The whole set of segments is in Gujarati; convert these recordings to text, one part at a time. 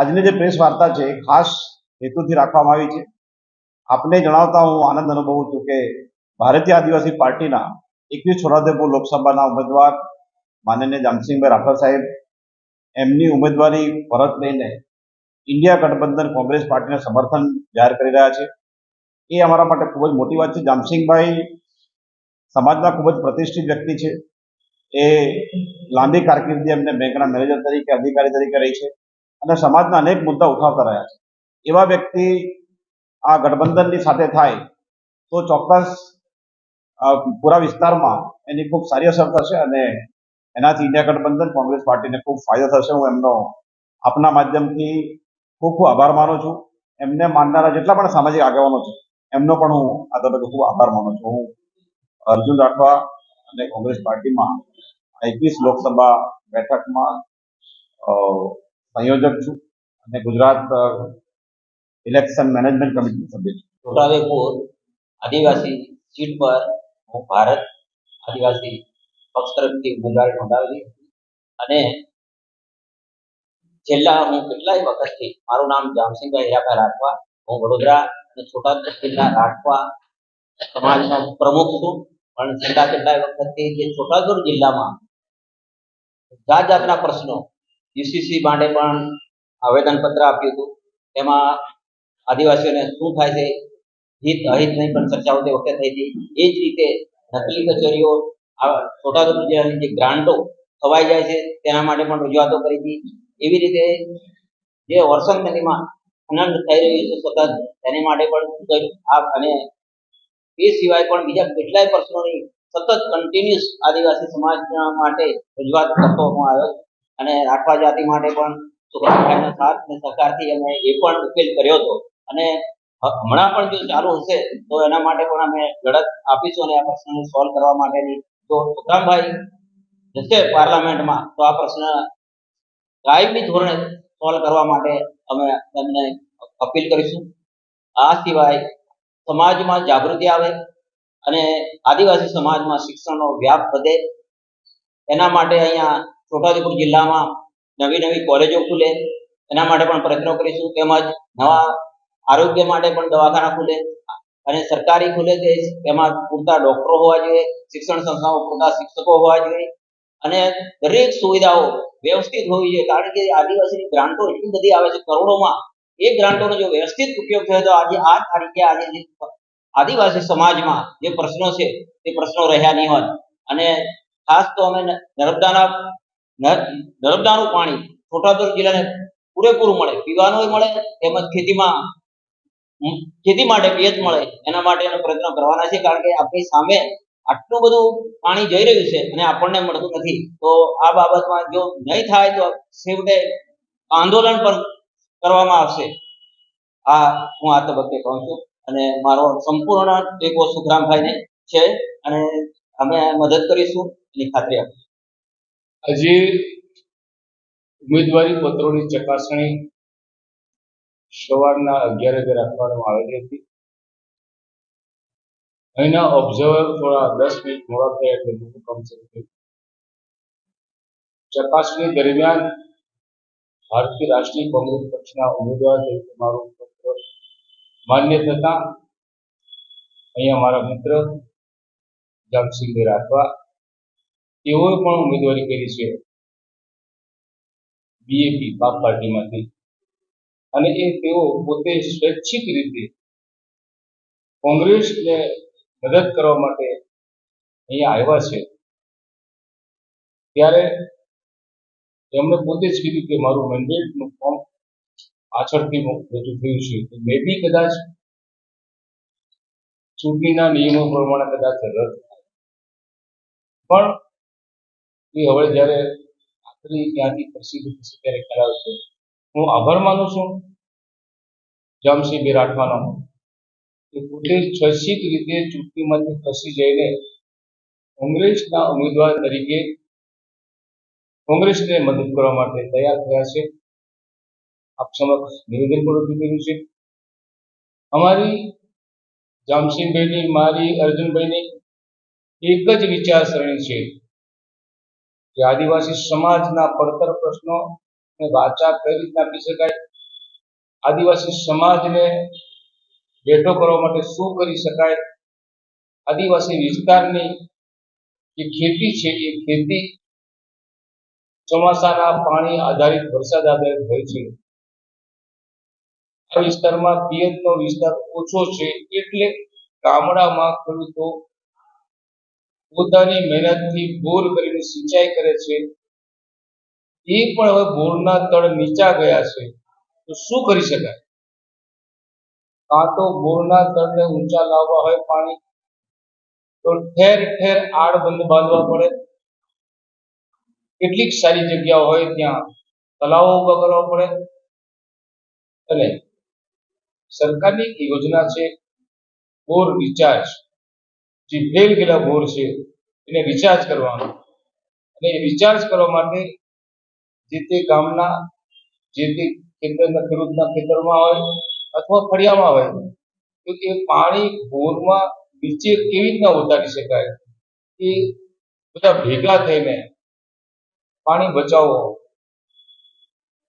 આજની જે પ્રેસ વાર્તા છે ખાસ હેતુથી રાખવામાં આવી છે. આપને જણાવતા હું આનંદ અનુભવું છું કે ભારતીય આદિવાસી પાર્ટીના એકવીસ છોટાઉદેપુર લોકસભાના ઉમેદવાર માનનીય જામસિંહભાઈ રાઠોડ સાહેબ, એમની ઉમેદવારી પરત લઈને ઇન્ડિયા ગઠબંધન કોંગ્રેસ પાર્ટીને સમર્થન જાહેર કરી રહ્યા છે. એ અમારા માટે ખૂબ જ મોટી વાત છે. જામસિંહભાઈ સમાજના ખૂબ જ પ્રતિષ્ઠિત વ્યક્તિ છે. એ લાંબી કારકિર્દી એમને બેંકના મેનેજર તરીકે, અધિકારી તરીકે રહી છે. અને સમાજના અનેક મુદ્દા ઉઠાવતા રહ્યા છે. એવા વ્યક્તિ આ ગઠબંધનની સાથે થાય, તો ચોક્કસ પૂરા વિસ્તારમાં એની ખૂબ સારી અસર થશે અને એનાથી ઇન્ડિયા ગઠબંધન કોંગ્રેસ પાર્ટીને ખૂબ ફાયદો થશે. હું એમનો આપના માધ્યમથી ખૂબ ખૂબ આભાર માનું છું. એમને માનનારા જેટલા પણ સામાજિક આગેવાનો છે, એમનો પણ હું આ તબક્કે ખૂબ આભાર માનું છું. હું અર્જુન રાઠવા અને કોંગ્રેસ પાર્ટીમાં એકવીસ લોકસભા બેઠકમાં સંયોજક છું અને ગુજરાત ઇલેક્શન મેનેજમેન્ટ કમિટીનો સભ્ય છું. છોટાઉદેપુર આદિવાસી સીટ પર હું ભારત આદિવાસી પક્ષ તરફથી ઉમેદવારી નોંધાવેલી અને છેલ્લા હું કેટલાય વખતથી, મારું નામ જામસિંહભાઈ હીરાભાઈ રાઠવા, હું વડોદરા અને છોટા જિલ્લા રાઠવા સમાજનો પ્રમુખ છું. પણ છેલ્લા કેટલાય વખતથી જે છોટાઉદેપુર જિલ્લામાં જાત જાતના પ્રશ્નો યુસીસી માટે પણ આવેદનપત્ર આપ્યું હતું તેમાં આદિવાસીઓને શું થાય છે હિત, અહિત નહીં, પણ ચર્ચાઓ તે વખતે થઈ હતી એ જ રીતે નકલી કચેરીઓ, આ છોટાઉદેપુર જે ગ્રાન્ટો ખવાઈ જાય છે, તેના માટે પણ રજૂઆતો કરી હતી એવી રીતે જે ઓરસંગ નદીમાં ખનન થઈ રહ્યું છે સતત, તેની માટે પણ. આ અને એ સિવાય પણ બીજા કેટલાય પ્રશ્નોની સતત કન્ટિન્યુઅસ આદિવાસી સમાજ માટે રજૂઆત કરવામાં આવે. અને રાઠવા જાતિ માટે પણ સુખરામભાઈના સાથ અને સહકારથી અમે એ પણ ઉકેલ કર્યો હતો. અને હમણાં પણ જો ચાલુ હશે, તો એના માટે પણ અમે લડત આપીશું અને આ પ્રશ્નને સોલ્વ કરવા માટેની તો સુખરામભાઈ જશે પાર્લામેન્ટમાં, તો આ પ્રશ્ન કાયમી ધોરણે સોલ્વ કરવા માટે અમે તમને અપીલ કરીશું. આ સિવાય સમાજમાં જાગૃતિ આવે અને આદિવાસી સમાજમાં શિક્ષણનો વ્યાપ વધે. એના માટે અહીંયા છોટાઉદેપુર જિલ્લામાં નવી નવી કોલેજો ખુલે, એના માટે પણ પ્રયત્નો કરીશું. તેમજ નવા આરોગ્ય માટે પણ દવાખાના ખુલે અને સરકારી ખુલે છે એમાં પૂરતા ડોક્ટરો હોવા જોઈએ, શિક્ષણ સંસ્થાઓ પૂરતા શિક્ષકો હોવા જોઈએ અને દરેક સુવિધાઓ વ્યવસ્થિત હોવી જોઈએ. કારણ કે આદિવાસીની ગ્રાન્ટો એટલી બધી આવે છે, કરોડોમાં. એ ગ્રાન્ટોનો જો વ્યવસ્થિત ઉપયોગ થયો તો આજે આ તારીખે આજે આદિવાસી સમાજમાં જે પ્રશ્નો છે, તે પ્રશ્નો રહ્યા નહીં હોત. અને ખાસ તો અમે નર્મદાના નર્મદાનું પાણી છોટાઉદેપુર જિલ્લાને પૂરેપૂરું મળે પીવાનું મળે, તેમજ ખેતીમાં ખેતી માટે પિયત મળે, એના માટેનો પ્રયત્ન કરવાના છે, કારણ કે આપણી સામે આટલું બધું પાણી જઈ રહ્યું છે અને આપણને મળતું નથી. તો આ બાબતમાં જો નહીં થાય તો છેવટે આંદોલન પણ કરવામાં આવશે. આ હું આ તબક્કે કહું છું અને મારો સંપૂર્ણ ટેકો સુખરામભાઈને છે અને અમે મદદ કરીશું એની ખાતરી આપીશું. આજે ઉમેદવારી પત્રોની ચકાસણી સવારના અગિયાર વાગે રાખવામાં આવેલી હતી. અહીંના ઓબ્ઝર્વર થોડા દસ મિનિટ મોડા થયા એટલે મોટું કામ ચકાસણી દરમિયાન ભારતીય રાષ્ટ્રીય કોંગ્રેસ પક્ષના ઉમેદવાર તરીકે મારું પત્ર માન્ય થતા અહીંયા મારા મિત્ર જામસિંહ રાઠવા તેઓએ પણ ઉમેદવારી કરી છે. બીએપી બાપ પાર્ટીમાંથી. અને એ તેઓ પોતે સ્વૈચ્છિક રીતે કોંગ્રેસને મદદ કરવા માટે અહીંયા આવ્યા છે. ત્યારે એમણે પોતે જ કીધું કે મારું મેન્ડેટનું ફોર્મ પાછળથી રજૂ થયું છે. તો મે બી કદાચ ચૂંટણીના નિયમો પ્રમાણે કદાચ રદ થાય. પણ એ હવે જ્યારે આખરી ત્યાંથી પ્રસિદ્ધ થશે ત્યારે કરાવશે. હું આભાર માનું છું. જામસિંહ બી રાઠવાનો પોતે સ્વૈચ્છિક રીતે ચૂંટણીમાંથી ખસી જઈને કોંગ્રેસના ઉમેદવાર તરીકે કોંગ્રેસને મદદ કરવા માટે તૈયાર થયા છે. આપ સમક્ષ નિવેદન પણ રજૂ કર્યું છે. અમારી જામસિંહભાઈની, મારી અર્જુનભાઈની એક જ વિચારસરણી છે. કે આદિવાસી સમાજના પડતર પ્રશ્નો વાચા કઈ રીતના આપી શકાય? આદિવાસી સમાજને બેઠો કરવા માટે શું કરી શકાય? આદિવાસી વિસ્તારની જે ખેતી છે, એ ખેતી ચોમાસાના પાણી આધારિત વરસાદ આધારિત હોય છે. આ વિસ્તારમાં પિયતનો વિસ્તાર ઓછો છે એટલે ગામડામાં ખેડૂતો પોતાની મહેનતથી બોર કરીને સિંચાઈ કરે છે. એ પણ હવે બોરના તળ નીચા ગયા છે. તો શું કરી શકાય? કાં તો બોરના તળને ઊંચા લાવવા હોય પાણી. તો ઠેર ઠેર આડબંધ બાંધવા પડે. કેટલીક સારી જગ્યાઓ હોય ત્યાં તલાવો ઊભા કરવા પડે. અને સરકારની યોજના છે, બોર રિચાર્જ. જે ફેલ ગયેલા બોર છે, એને રિચાર્જ કરવાનો. અને એ રિચાર્જ કરવા માટે જે તે ગામના, જે તે ખેતરના, ખેડૂતના ખેતરમાં હોય અથવા ફળિયામાં હોય, તો એ પાણી બોરમાં નીચે કેવી રીતના ઉતારી શકાય? એ બધા ભેગા થઈને પાણી બચાવો.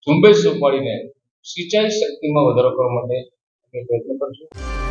ઝુંબેશ ઉપાડીને સિંચાઈ શક્તિમાં વધારો કરવા માટે અમે પ્રયત્ન કરશું.